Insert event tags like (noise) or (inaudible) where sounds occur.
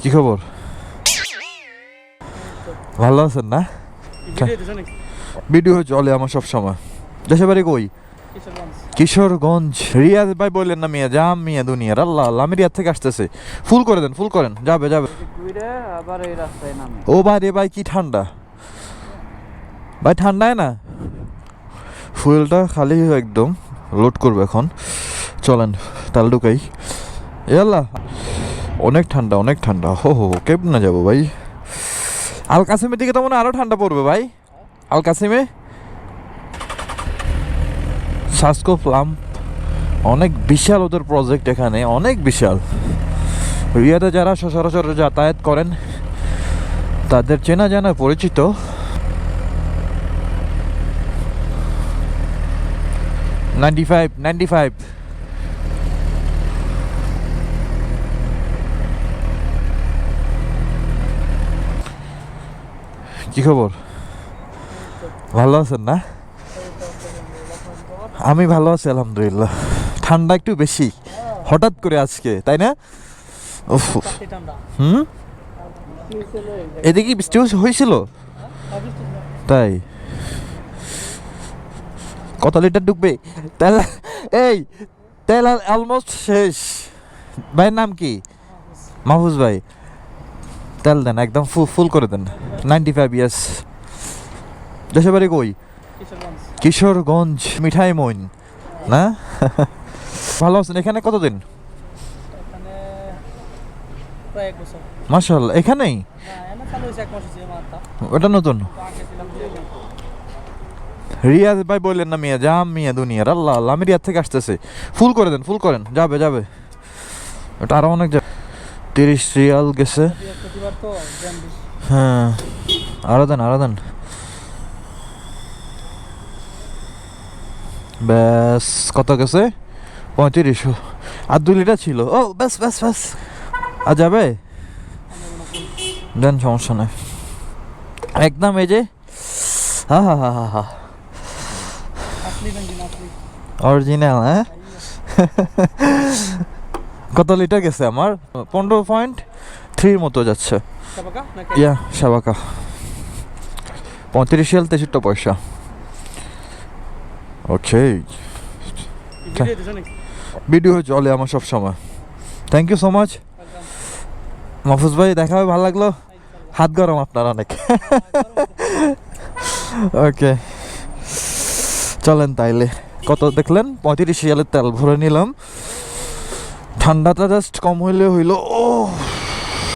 কি খবর? ভালো আছেন না? ভিডিও চলে আমার সব সময়। দেশে বাড়ি কই? কিশোরগঞ্জ। রিয়াদ ভাই বললেন না মিয়া জাম মিয়া দুনিয়ার। আল্লাহ আল্লাহ আমি রিয়াদ থেকে আসতেছে। ফুল করে দেন ফুল করেন। যাবে যাবে। ও ভাই রে ভাই কি ঠান্ডা। ভাই ঠান্ডায় না? ফুয়েলটা খালি একদম লোড করবে এখন। চলেন তাহলে ঢুকাই। এ আল্লাহ। অনেক ঠান্ডা অনেক ঠান্ডা। হো হো কেপ না যাব ভাই? আল কাসিমের দিকে তো মনে হয় আরও ঠান্ডা পড়বে ভাই। আল কাসিমে সাসকোপ লাম্প অনেক বিশাল ওদের প্রজেক্ট এখানে, অনেক বিশাল। রিয়াতে যারা সচরাচর যাতায়াত করেন, তাদের চেনা জানা পরিচিত। নাইনটি ফাইভ নাইনটি ফাইভ কি খবর? ভালো আছেন না? আমি ভালো আছি, আলহামদুলিল্লাহ। ঠান্ডা একটু বেশি, হঠাৎ করে আজকে, তাই না? হুম? এদিকে বৃষ্টি হয়েছিল তাই। কত লিটার ঢুকবে তেল, এই, তেল অলমোস্ট শেষ। ভাইয়ের নাম কি? মাহফুজ ভাই। তেল দেন, একদম ফুল ফুল করে দেন। নাইনটি ফাইভ ইয়ার্স দেশে বাড়ি কই কিশোরগঞ্জ মিঠাই (laughs) মইন না ভালো আছেন এখানে কতদিন মার্শাল এখানেই ওটা নতুন? রিয়াদ ভাই বললেন না মিয়া জাম মিয়া দুনিয়ার। আল্লাহ আল্লাহ আমি রিয়াদ থেকে আসতেছে। ফুল করে দেন ফুল করেন। যাবে যাবে। ওটা আরও অনেক যাবে তিরিশ রিয়াল গেছে। হ্যাঁ আরও দেন ব্যাস, কত গেছে? পঁয়ত্রিশ। আর দুই লিটার ছিল। ও, ব্যাস ব্যাস ব্যাস। আর যাবে? দেন, সমস্যা নাই। একদম এই যে হা হা হা হা। অরিজিনাল হ্যাঁ? কত লিটার গেছে আমার? পনেরো পয়েন্ট থ্রির মতো যাচ্ছে। ইয়া সাবাকা পঁয়ত্রিশ সাল তেষট্টি পয়সা। ওকে ভিডিও চলে আমার সব সময়। Thank you so much Mahfuz ভাই দেখা হবে ভালো লাগল? হাত গরম আপনার অনেক। ওকে চলেন তাইলে। কত দেখলেন? পঁয়ত্রিশ রিয়ালের তেল ভরে নিলাম। ঠান্ডাটা জাস্ট কম হইলে হইল ও